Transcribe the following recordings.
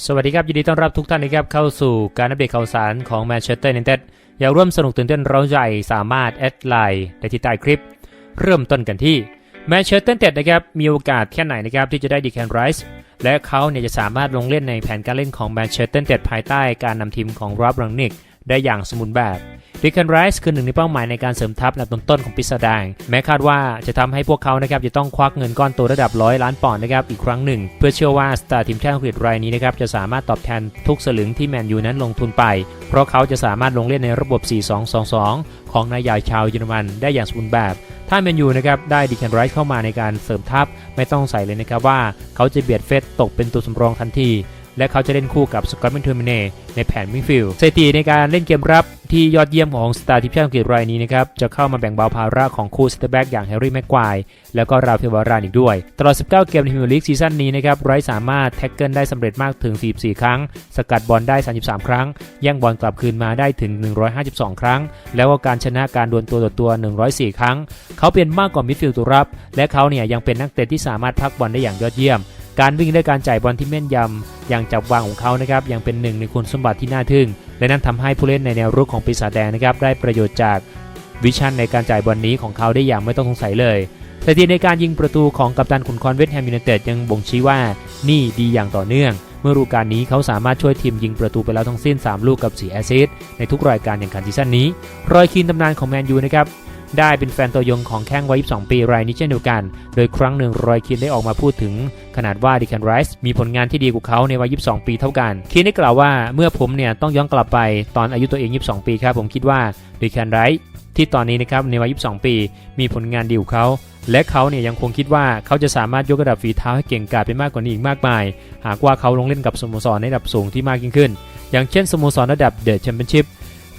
สวัสดีครับ ยินดีต้อนรับทุกท่านนะครับเข้าสู่การอัปเดตข่าวสารของแมนเชสเตอร์ยูไนเต็ดอยากร่วมสนุกตื่นเต้นเร้าใจสามารถแอดไลน์ได้ที่ใต้คลิป เริ่มต้นกันที่แมนเชสเตอร์ยูไนเต็ดนะครับมีโอกาสแค่ไหนนะครับที่จะได้ดีแคนไรส์และเขาเนี่ยจะสามารถลงเล่นในแผนการเล่นของแมนเชสเตอร์ยูไนเต็ดภายใต้การนำทีมของรับรังนิก ได้อย่างสมบูรณ์แบบดิคันไรส์คือหนึ่งในเป้าหมายในการเสริมทัพอันดับต้นๆของปีศาจแดงแม้คาดว่าจะทำให้พวกเขานะครับจะต้องควักเงินก้อนโตระดับร้อยล้านปอนด์นะครับอีกครั้งหนึ่ง เพื่อเชื่อว่าสตาร์ทีมชาติอังกฤษรายนี้นะครับจะสามารถตอบแทนทุกสลึงที่แมนยูนั้นลงทุนไป เพราะเขาจะสามารถลงเล่นในระบบ 4-2-2-2 ของนายใหญ่ชาวเยอรมันได้อย่างสมบูรณ์แบบถ้าแมนยูนะครับได้ดิคันไรส์เข้ามาในการเสริมทัพไม่ต้องใส่เลยนะครับว่าเขาจะเบียดเฟสตกเป็นตัวสำรองทันที และเขาจะเล่นคู่กับสกอตแมนเทอร์มินเนในแผนมิดฟิลสถิติในการเล่นเกมรับที่ยอดเยี่ยมของสตาร์ทีมชาติอังกฤษรายนี้นะครับจะเข้ามาแบ่งเบาภาระของคู่สเตอร์แบ็กอย่างแฮร์รี่แม็กควายแล้วก็ราฟิลวารานอีกด้วย ตลอด 19 เกมในพรีเมียร์ลีกซีซั่นนี้นะครับไรสามารถแท็กเกิลได้สำเร็จมากถึง 44 ครั้ง สกัดบอลได้ 33 ครั้งแย่งบอลกลับคืนมาได้ถึง 152 ครั้ง แล้วก็การชนะการดวลตัวต่อตัว 104 ครั้ง เขาเป็นมากกว่ามิดฟิลด์ตัวรับ และเขาเนี่ยยังเป็นนักเตะที่สามารถพักบอลได้อย่างยอดเยี่ยม การวิ่งและการจ่ายบอลที่แม่นยำอย่างจับวางของเขานะครับยังเป็นหนึ่งในคุณสมบัติที่น่าทึ่ง และนั่นทำให้ผู้เล่นในแนวรุกของปีศาจแดงนะครับได้ประโยชน์จากวิชั่นในการจ่ายบอลนี้ของเขาได้อย่างไม่ต้องสงสัยเลยสถิติในการยิงประตูของกัปตันขุนคอนเวสต์แฮมยูไนเต็ดยังบ่งชี้ว่านี่ดีอย่างต่อเนื่อง เมื่อฤดูกาลนี้เขาสามารถช่วยทีมยิงประตูไปแล้วทั้งสิ้น 3 ลูกกับ 4 แอสซิสต์ในทุกรายการแข่งขันซีซั่นนี้ รอยคีนตำนานของแมนยูนะครับ ได้เป็นแฟนตัวยงของแข้งวัย 22 ปีรายนี้เช่นเดียวกัน โดยครั้งหนึ่งรอยคีนได้ออกมาพูดถึง ขนาดว่าดิแคนไรส์มีผลงานที่ดีกว่าเขาในวัย 22 ปีเท่ากันคีนได้กล่าวว่าเมื่อผมเนี่ยต้องย้อนกลับไปตอนอายุตัวเอง 22 ปีครับผมคิดว่าดิแคนไรส์ที่ตอนนี้นะครับในวัย 22 ปี มีผลงานดีกว่าเขาและเขาเนี่ยยังคงคิดว่าเขาจะสามารถยกระดับฝีเท้าให้เก่งกาจไปมากกว่านี้อีกมากมาย หากว่าเขาลงเล่นกับสโมสรในระดับสูงที่มากยิ่งขึ้น อย่างเช่นสโมสรระดับเดอะแชมเปี้ยนชิพ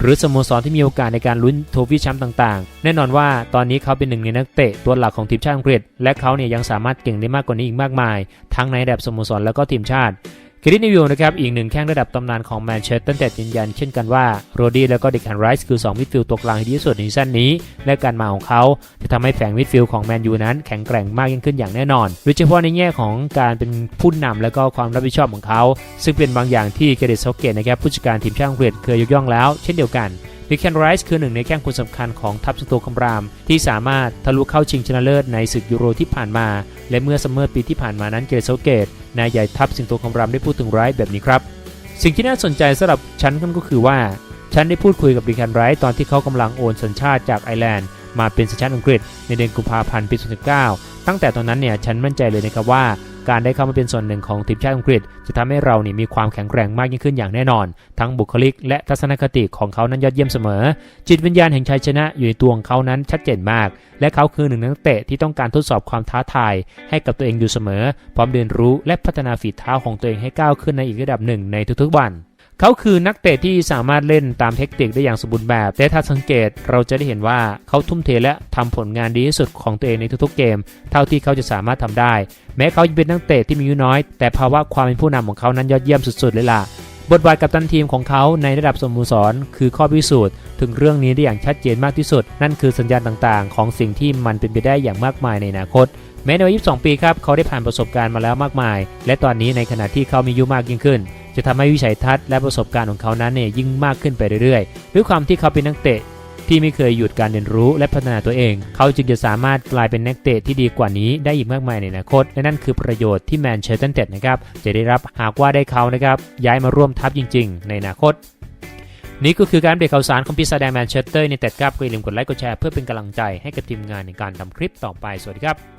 หรือสโมสรที่มีโอกาสในการลุ้นโทฟี่แชมป์ต่างๆ แน่นอนว่าตอนนี้เขาเป็นหนึ่งในนักเตะตัวหลักของทีมชาติอังกฤษ และเขาเนี่ยยังสามารถเก่งได้มากกว่านี้อีกมากมาย ทั้งในระดับสโมสรแล้วก็ทีมชาติ คริสนิวิลนะครับอีกหนึ่งแข้งระดับตำนานของแมนเชสเตอร์ยูไนเต็ดยืนยันเช่นกันว่าโรดี้แล้วก็เด็กแคนไรส์คือ 2 มิดฟิลด์ตัวกลางที่ดีที่สุดในซีซั่นนี้ และการมาของเขาจะทำให้แฝงมิดฟิลด์ของแมนยูนั้นแข็งแกร่งมากยิ่งขึ้นอย่างแน่นอนโดยเฉพาะในแง่ของการเป็นผู้นำและก็ความรับผิดชอบของเขา ซึ่งเป็นบางอย่างที่เกเรตโซเกตนะครับผู้จัดการทีมชาติอังกฤษเคยยกย่องแล้วเช่นเดียวกันดิแคนไรส์คือหนึ่งในแข้งคนสำคัญของทัพสตูคำราม ที่สามารถทะลุเข้าชิงชนะเลิศในศึกยูโรที่ผ่านมา และเมื่อซัมเมอร์ปีที่ผ่านมานั้นเกรโซเกต นายใหญ่ทัพสิงโตคำรามได้พูดถึงไรส์แบบนี้ครับ สิ่งที่น่าสนใจสำหรับฉันก็คือว่า ฉันได้พูดคุยกับดิแคนไรส์ตอนที่เขากำลังโอนสัญชาติจากไอร์แลนด์มาเป็นสัญชาติอังกฤษในเดือนกุมภาพันธ์ปี2019 ตั้งแต่ตอนนั้นเนี่ยฉันมั่นใจเลยนะครับว่า การได้เข้ามาเป็นส่วนหนึ่งของทีมชาติอังกฤษ จะทำให้เรานี่มีความแข็งแกร่งมากยิ่งขึ้นอย่างแน่นอน ทั้งบุคลิก และทัศนคติของเขานั้นยอดเยี่ยมเสมอ จิตวิญญาณแห่งชัยชนะอยู่ในตัวของเขานั้นชัดเจนมาก และเขาคือหนึ่งนักเตะที่ต้องการทดสอบความท้าทาย ให้กับตัวเองอยู่เสมอ พร้อมเรียนรู้และพัฒนาฝีเท้าของตัวเองให้ก้าวขึ้นในอีกระดับหนึ่งในทุกๆวัน เขาคือนักเตะที่สามารถเล่นตามเทคนิคได้อย่างสมบูรณ์แบบแต่ถ้าสังเกตเราจะได้เห็นว่าเขาทุ่มเทและทำผลงานดีที่สุดของตัวเองในทุกๆเกม เท่าที่เขาจะสามารถทำได้ แม้เขาจะเป็นนักเตะที่มีอายุน้อย แต่ภาวะความเป็นผู้นำของเขานั้นยอดเยี่ยมสุดๆเลยล่ะบทบาทกับตันทีมของเขาในระดับสโมสรคือข้อพิสูจน์ถึงเรื่องนี้ได้อย่างชัดเจนมากที่สุด นั่นคือสัญญาณต่างๆ ของสิ่งที่มันเป็นไปได้อย่างมากมายในอนาคต แม้ในวัย 22 ปีครับเขาได้ผ่านประสบการณ์มาแล้วมากมาย และตอนนี้ในขณะที่เขามีอายุมากยิ่งขึ้น จะทำให้วิสัยทัศน์และประสบการณ์ของเขานั้นเนี่ยยิ่งมากขึ้นไปเรื่อยๆ ด้วยความที่เขาเป็นนักเตะที่ไม่เคยหยุดการเรียนรู้และพัฒนาตัวเอง เขาจึงจะสามารถกลายเป็นนักเตะที่ดีกว่านี้ได้อีกมากมายในอนาคต และนั่นคือประโยชน์ที่แมนเชสเตอร์เต็ดนะครับจะได้รับหากว่าได้เขานะครับย้ายมาร่วมทัพจริง ๆ ในอนาคต นี่ก็คือการอัปเดตข่าวสารของปีศาแดงแมนเชสเตอร์ยูไนเต็ดครับก็อย่าลืมกดไลค์กดแชร์เพื่อเป็นกำลังใจให้กับทีมงานในการทำคลิปต่อไปสวัสดีครับ